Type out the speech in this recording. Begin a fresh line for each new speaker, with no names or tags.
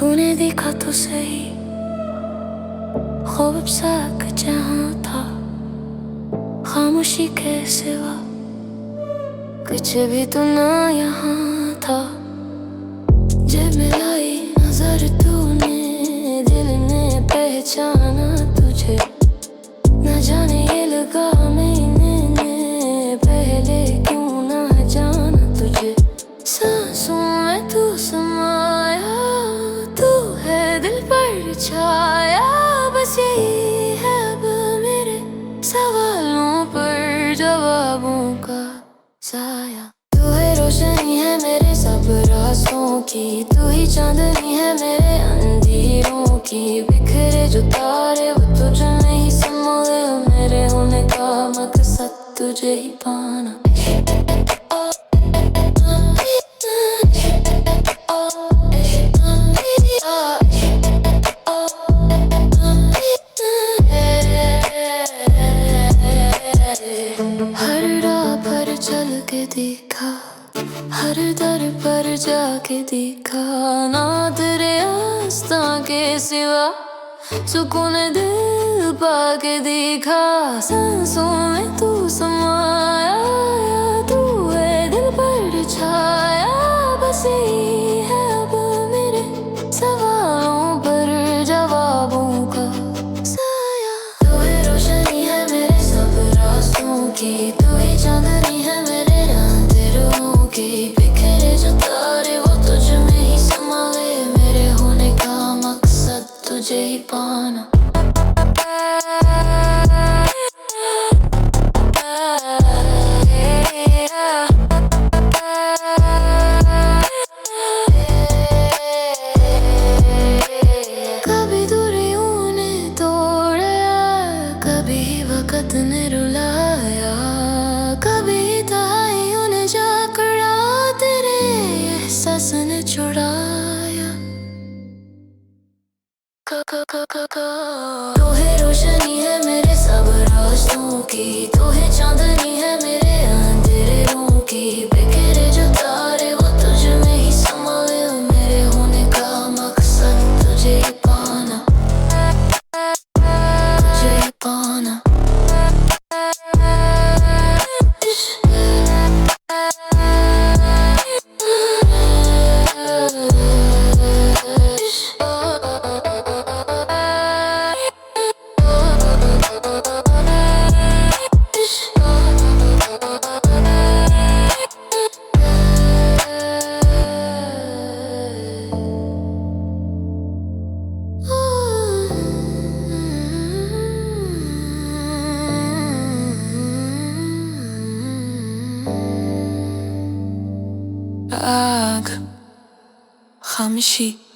देखा तो सही। खूब सा जहाँ था, खामोशी के सिवा कुछ भी तो ना यहाँ था। जब मिलाई नज़र तूने दिल ने पहचाना की तू ही चांदनी है मेरे अंधेरों की। बिखरे जो तारे, वो तुझ में ही समोए मेरे होने का मकसद तुझे ही पाना। के देखा। हर दर पर जाके देखा ना तेरे आस्था के सिवा, सुकून दिल पाके देखा सांसों तू है रोशनी है मेरे सब रास्तों की। तू है चांदनी है
აქ. ხამში